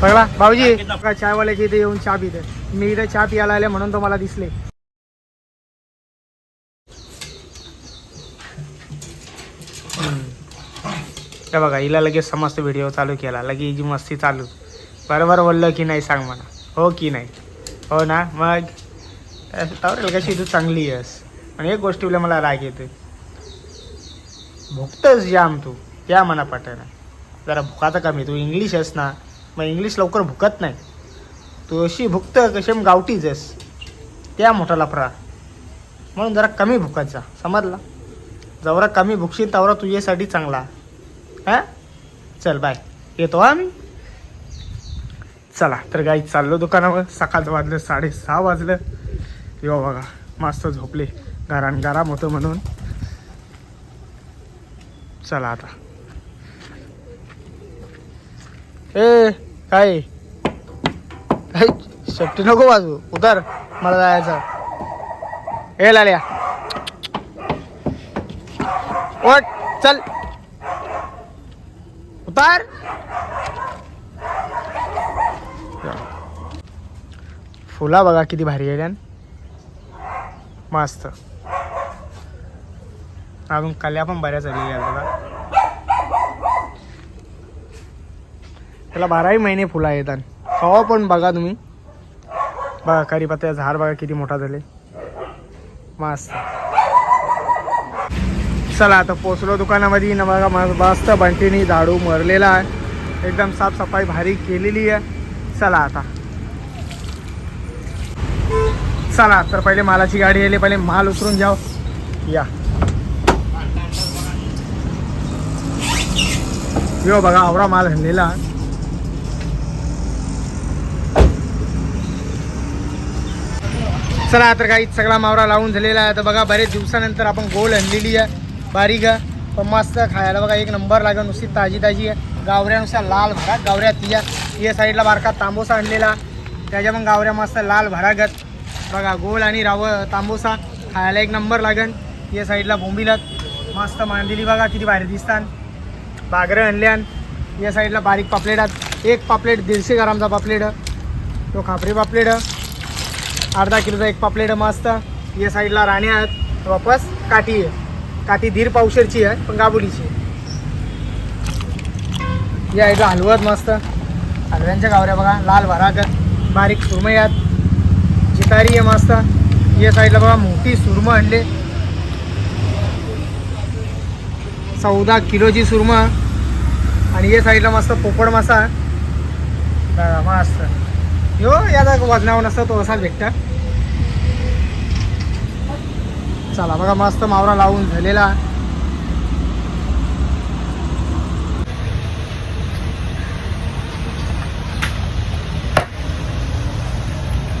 बघा भाऊजी चायवाल्याची इथे येऊन चहा पिते. मी इथे चहा पियाला आले म्हणून तो मला दिसले. हे बघा हिला लगेच समजतं व्हिडिओ चालू केला. लगेच हिची मस्ती चालू. बरोबर बोललं की नाही सांग मला. हो की नाही? हो ना? मग? तर कशी तू चांगली आहेस? आणि एक गोष्टीला मला राग येते भुकतच जाम तू. या मना पटायला जरा भुकाचं कमी. तू इंग्लिश आहेस ना मग इंग्लिश लवकर भुकत नाही तू अशी भुकत कशी गावठीच आहेस त्या मोठा लफरा म्हणून जरा कमी भुकायचा समजला? जवरा कमी भुकशील तवरा तुझ्यासाठी चांगला. हां? चल बाय येतो हा आम्ही चला तर गाई चाललो दुकानावर. सकाळचं वाजलं साडेसहा वाजलं. यो बघा मस्त झोपले. घरान गरम होतं म्हणून. चला आता. ए! काय? ए, शेपटी नको बाजू उतर. मला जायचं. ए लाल्या. ओट चल. उतार. फुला बघा किती भारी आहे मस्त. अजून कल्या पण बऱ्याच आलेल्या आहेत बघा. त्याला बाराही महिने फुलं येतात कवा पण बघा तुम्ही. बघा करीपत्त्या झाड बघा किती मोठा झाले. मस्त. चला आता पोचलो दुकानामध्ये. न बघा मस्त बंटीनी झाडू मरलेला आहे. एकदम साफसफाई भारी केलेली आहे. चला आता. चला तर पहिले मालाची गाडी आली पहिले माल उतरून जाओ या. यो बघा आवरा माल आणलेला. चला तर काही सगळा मावरा लावून झालेला आहे. तर बघा बरेच दिवसानंतर आपण गोल आणलेली आहे. बारीक आहे. पण मस्त खायला. बघा एक नंबर लागेल. नुसती ताजी ताजी आहे. गावऱ्यानुसार लाल भरा. गावऱ्या तिया. या साईडला बारका तांबोसा आणलेला. त्याच्या मग गावऱ्या मस्त लाल भरागत बघा गोल आणि राव तांबोसा. खायला एक नंबर लागेल या साईडला बोंबिलात. मस्त मांडलेली बघा किती भारी दिसतात. बागरं आणल्यान या साईडला बारीक पापलेटात एक पापलेट दीडशे ग्रामचा पापलेट. तो खापरी पापलेट. अर्धा किलोचा एक पापलेट मस्त. या साईडला राण्या आहेत. वापस काठी आहे. काठी धीर पावशेरची आहे पण गाबुलीची आहे. या इथं हलवत मस्त. हलव्यांच्या गावऱ्या बघा लाल भराकत बारीक सुरमई आहेत. जितारी आहे मस्त. या साईडला बघा मोठी सुरमं आणले. चौदा किलोची सुरमा. आणि या साईडला मस्त पोपड मासा. मस्त. यो याचा वजनावर नसतं तो असाच भेटता चला बघा मस्त मावरा लावून झालेला.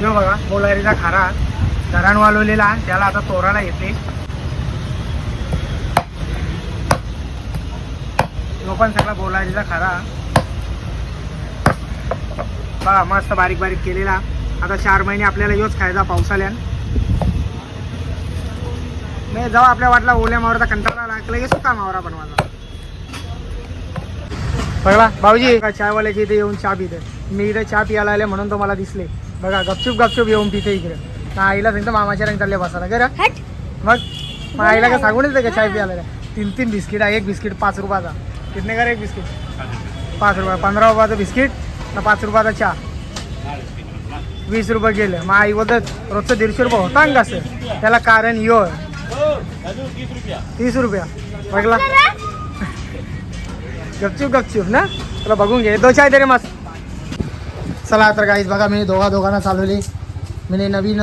यो बघा बोलारीचा खारा धरण वालवलेला त्याला आता तोराला येते. तो पण सगळा बोलारीचा खारा. बघा मस्त बारीक बारीक केलेला. आता चार महिने आपल्याला योच खायचा पावसाल्यान नाही जेव्हा आपल्या वाटला ओल्या मावरचा कंटाळा लागला की सुका मावरा बनवायचा. बघा भाऊजी का इथे येऊन चहा पिते मी इथे चहा पियाला आले म्हणून तो मला दिसले. बघा गपचूप गपचूप येऊन पिते इकडे. आईला सांगतो मामाच्या रंग चालले बसायला. गरं हट. मग? मग आईला का सांगून येते का चाय प्यायला? तीन तीन बिस्किट आहे एक बिस्किट पाच रुपयाचा. कितने का एक बिस्किट? पाच रुपये पंधरा रुपयाचं बिस्किट. ना पाच रुपयाचा चहा. वीस रुपये गेले. मग आई वदत रोजचं दीडशे रुपये होता ना कसं त्याला कारण यो. तीस रुपया. बघला. गपचूप गपचूप ना? तुला बघून घे. दो चाय दे रे मस्त. चला तर काहीच बघा मी दोघा दोघांना चालवली. मी नवीन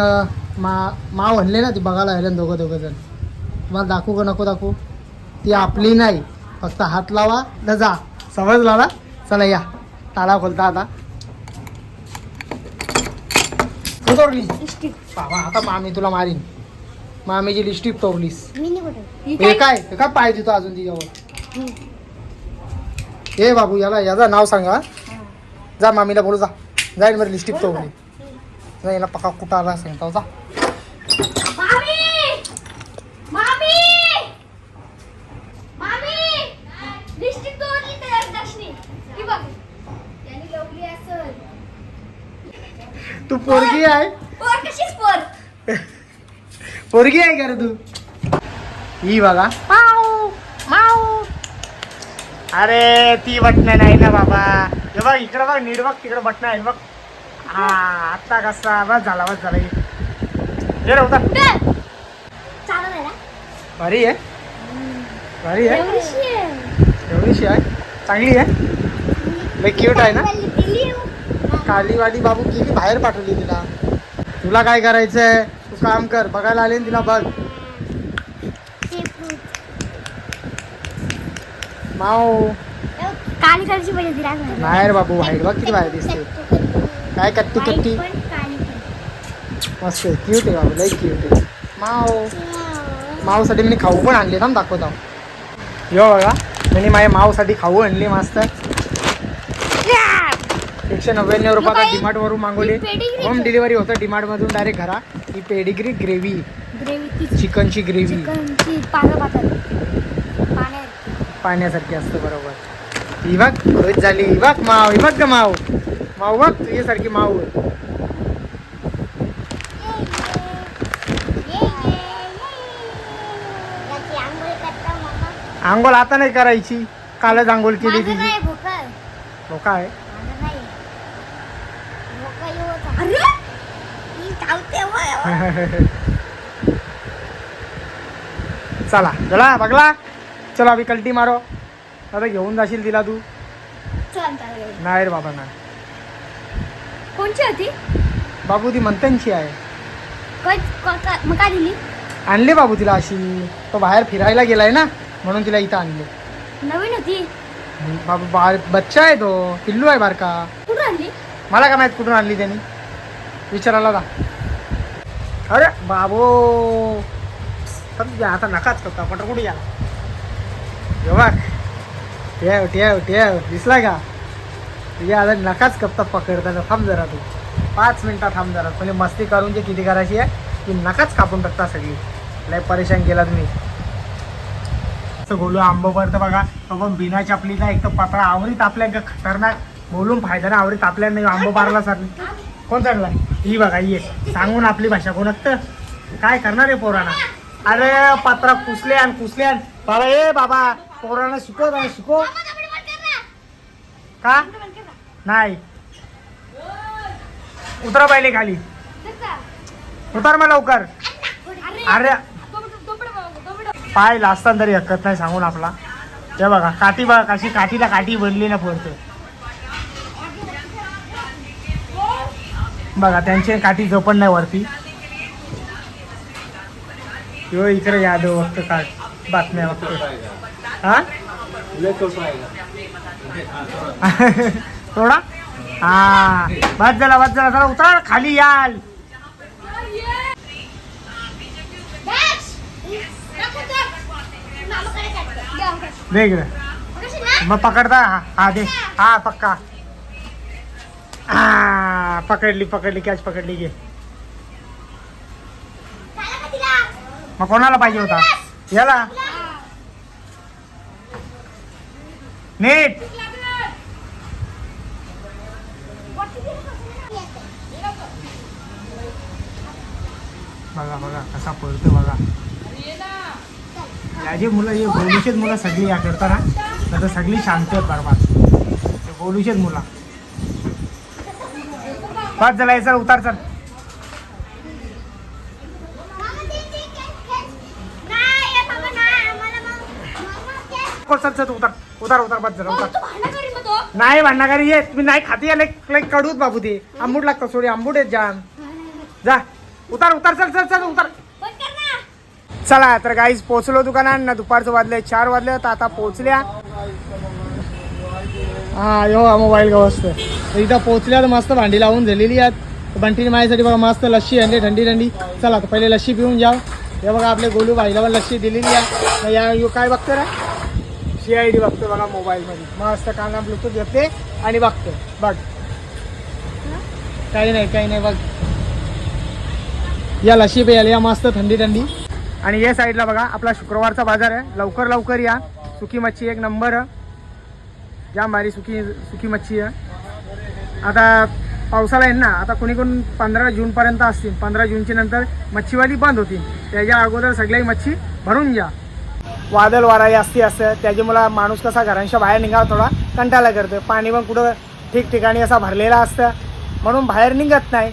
मा मा म्हणले ना ती बघायला आले दोघं दोघं जण. तुम्हाला दाखवू का नको दाखवू? ती आपली नाही. फक्त हात लावा. न जा. समजला ना? चला या. ताला खोलता आता. बाबा आता मामी तुला मारीन. मामीची लिस्टिप नाही कुठे हे काय? हे काय पाय देतो अजून तिच्यावर? हे बाबू याला याचा नाव सांगा. जा मामीला बोलू जा. जाईल बरं लिस्टिप तोडली. जा याला पक्का कुठं आला सांगता जा मामी मामी मामी लिस्टिक तोडली तयार दर्शनी ही बघ त्यांनी लावली असं तू पोरगी आहे? पोर कशीच पोर? पोरगी आहे का रे तू? ही बघा. माऊ माऊ. अरे ती बटणं नाही ना बाबा. हे बघ इकडं बघ नीट बघ तिकडं बटणं आहे बघ. हा आत्ता कसा बस झाला बस झाला. ये. रे चालत आहे ना? भारी आहे. भारी आहे. एवढीशी आहे. चांगली आहे. लय क्यूट आहे ना? दिली. कालीवाली बाबू किती बाहेर पाठवली तिला. तुला काय करायचंय? तू काम कर. बघायला आले ना तिला बघ. माऊ. काळी कलरची पाहिजे तिला सांगितलं. नाही रे बाबू बाहेर बघ किती बाहेर दिसते. काय कट्टी कट्टी. मस्त क्यूट आहे बाबू लय क्यूट आहे. माऊ. माऊसाठी मी खाऊ पण आणले थांब दाखवतो. यो बघा. मी माझ्या माऊसाठी खाऊ आणली मस्त. एकशे नव्याण्णव रुपयाला काय? डिमार्ट वरून मागवली. होम? डिलिव्हरी होतं डिमार्ट मधून डायरेक्ट घरा. ही पेडिग्री ग्रेव्ही चिकनची ग्रेव्ही पाण्यासारखी असतं बरोबर. ही खुश झाली. ही बघ माव. ही ग माव. माव बघ तुझ्यासारखी माव. आंघोळ आता नाही करायची. कालच आंघोळ केली तिची. हो काय माझं नाही भोकर येऊ अरे ही धावते वय. चला चला बघला. चला अभि कल्टी मारो. आता घेऊन जाशील तिला तू. नाही रे बाबा नाही. कोणची होती? बाबू ती मंथनची आहे. मग काय दिली? आणली बाबू तिला अशी. तो बाहेर फिरायला गेलाय ना म्हणून तिला इथं आणले. नवीन होती? बाबू बा बच्चा आहे तो. पिल्लू आहे बारका. कुठून आणली? मला काय माहीत कुठून आणली त्यांनी. विचारायला जा. अरे बाबो. समजा आता नकाच करता पटर या जेव्हा ठेव ठेव ठेव. दिसला का? तुझ्या आता नकाच कप्ता पकडताना. थांब जरा तू. पाच मिनिटात थांब जरा. म्हणजे मस्ती करून जे किती करायची आहे? ती नकाच कापून टाकता सगळी. लय परेशान केला तुम्ही. असं बोलू आंबो पडतं बघा. तो पण बिना चपलीचा एक तर पत्रा आवरीत आपल्या खतरनाक. बोलून फायदा ना आवरीत आपल्या नाही आंबो पारला सर कोण चढला ही बघा ये सांगून आपली भाषा कोणत काय करणार आहे पोरांना? अरे पात्रा कुसले आण कुसले आण. बाबा ए बाबा पोरांना शिकव जरा शिकव. का? नाही. उतरा पाहिले खाली. उतर मग लवकर. अरे. पाय लाजताना तरी हरकत नाही सांगून आपला. ते बघा काठी बघा कशी काठीला काठी बनली ना पडते बघा त्यांची काठी झोपण नाही वरती. किंवा इकडे यादव बघतो काय बातम्या बघतो हा? थोडा? हा. बस झाला बस झाला जरा उतर खाली याल. देख मग पकडता. हा हा दे. हा पक्का. हा पकडली पकडली कॅच पकडली घे. मग कोणाला पाहिजे होता? याला? नीट. बघा बघा कसा पळतो बघा. याची मुलं हे गोलूचेच मुलं सगळी या करताना तर सगळी शांत आहेत बरबाद हे गोलूचेच मुलं. वाच झाला आहे चल उतार चल. चल चल चल उतार. उतार उतार पाच चला उतार. नाही भांडणाकारी ये. तुम्ही नाही खाती आले लाईक कडूच बाबू ते आंबूट लागतं सोडी आंबूट आहेत जान जा. उतार उतार चल चल चल उतार. चला तर गाईज पोचलो दुकानात. ना दुपारचं वाजले चार वाजले तर आता पोचल्या. हा यो हा मोबाईल गवस्त तर इथं पोचल्या तर मस्त भांडी लावून झालेली आहेत. बंटीने माझ्यासाठी बघा मस्त लस्सी आणली थंडी थंडी. चला तर पहिले लस्सी पिऊन जाऊ. हे बघा आपले गोलू भाईला पण लस्सी दिलेली आहे. या यो काय बघतो रे? सी आय डी बघतो बघा मोबाईलमध्ये. मस्त काना ब्लूटूथ घेते आणि बघतो बघ. काही नाही काही नाही बघ. या लशी प्यायला या मस्त थंडी थंडी. आणि या साईडला बघा आपला शुक्रवारचा बाजार आहे. लवकर लवकर या. सुकी मच्छी एक नंबर. आहे. जाम भारी सुकी सुकी मच्छी आहे. आता पावसाळा आहे ना आता कोणी कोण पंधरा जूनपर्यंत असतील पंधरा जूनच्या नंतर मच्छीवाली बंद होतील. त्याच्या अगोदर सगळ्याही मच्छी भरून घ्या. वादळ वारा जास्ती असतं त्याच्यामुळं माणूस कसा घरांच्या बाहेर निघावा थोडा कंटाळा करतो पाणी पण कुठं ठिकठिकाणी असा भरलेला असतं म्हणून बाहेर निघत नाही.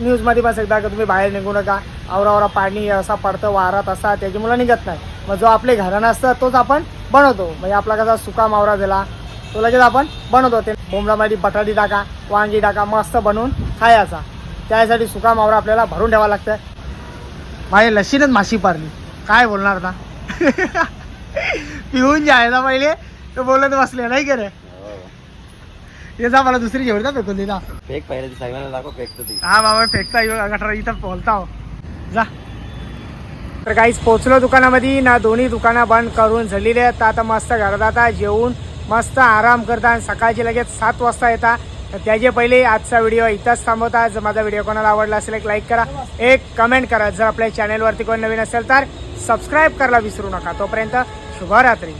न्यूजमध्ये पण सांगता का तुम्ही बाहेर निघू नका. आवरावरा पाणी असा पडतं वारात असा त्याच्यामुळं निघत नाही. मग जो आपले घरानं असतं तोच आपण बनवतो. म्हणजे आपला कसा सुका मावरा झाला तो लगेच आपण बनवतो. ते बोंबलामध्ये बटाटी टाका वांगी टाका मस्त बनवून खायचा. त्यासाठी सुका मावरा आपल्याला भरून ठेवावा लागतं माझ्या लशीनच माशी पारली. काय बोलणार आता? पिऊन जायचा पहिले. तर बोलत बसले नाही का रे? मला दुसरी जेवढा फेकून दिला. फेक पहिले ती सगळ्यांना दाखव फेकतो ती. हा बाबा फेकता येऊ गटर इथं बोलता हो. जा. तर काहीच पोचलो दुकानामध्ये. ना दोन्ही दुकानं बंद करून झालेली आहेत. आता मस्त घरात आता जेवून मस्त आराम करता आणि सकाळचे लगेच सात वाजता येता. तर त्याचे पहिले आजचा व्हिडिओ इथंच थांबवता. जर माझा व्हिडिओ कोणाला आवडला असेल एक लाईक करा. एक कमेंट करा. जर आपल्या चॅनेलवरती कोण नवीन असेल तर सबस्क्राईब करायला विसरू नका. तोपर्यंत शुभरात्री.